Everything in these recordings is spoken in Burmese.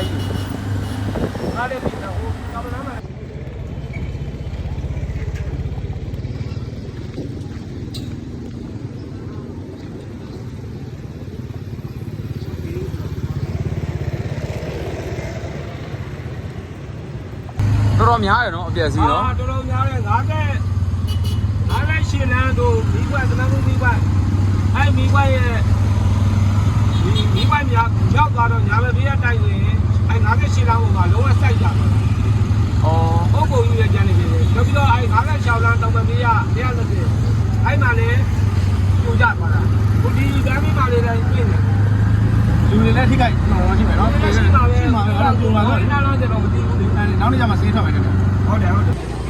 အားလည်းပြီးတော့ဟိုကမ္ဘာမှာတော်တော်များတယ်နော်အပြည့်စီနော်အာတော်တော်များတယ်50 50ရှင်လန်းတို့မိဘသနမှုမိဘအဲမိဘရဲ့ဒီမိဘများရောက်သွားတော့ညာဘက်ဘေးကတိုက်ရင်အဲ50 ရှင်လန်းပေါ်မှာလုံးဝစိုက်ကြတယ်ဩပုဂ္ဂိုလ်ကြီးရဲ့ကြံနေတယ်နောက်ပြီးတော့အဲ56လမ်းတောင်မမေးရ130အဲမှာလည်းပြူကြသွားတာဟိုဒီဗမ်းမီမှာလည်းပြင်တယ်လူတွေလည်းထိခိုက်တော့ရှိမယ်နော်ဒီရှိမှာပဲရှိမှာပဲအဲ့ဒါပြုံလာတော့ဒီနားလုံးကျတော့မသိဘူးလေအဲ့နောက်နေ့ကျမှစေးထွက်မယ်တဲ့ဟုတ်တယ်ဟုတ်တယ်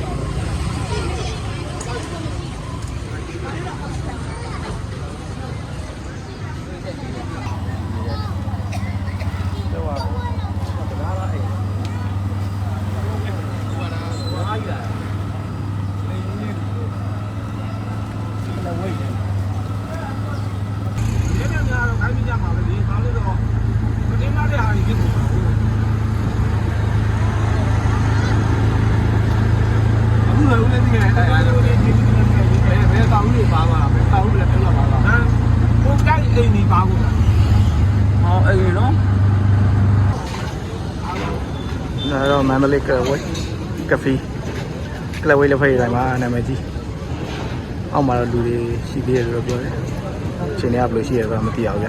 ဒီနေ့များတော့ခိုင်းပြကြမှာပဲဒီဘာလို့တော့မတင်လာတဲ့ဟာကြီးဖြစ်နေတာ အခုလည်းဦးလည်းသိရတယ်အဲ့ဒါလည်းဒီဒီဒီ ဘယ်ဘယ်တောင်းလို့ပါပါဘယ်တောင်းလို့လည်းပြောပါပါဟမ်ကိုတိုက်အိမ်ကြီးပါကုန်တာဟောအေးနော်ဒါတော့မန္တလေးကဝဲကဖေးကလဝဲလက်ဖက်ရည်တိုင်းမှာနာမည်ကြီးအောက်မှာတော့လူတွေရှိသေးတယ်လို့ပြောတယ်အချိန်တွေကဘယ်လိုရှိရလဲဆိုတာမသိအောင်ဗျ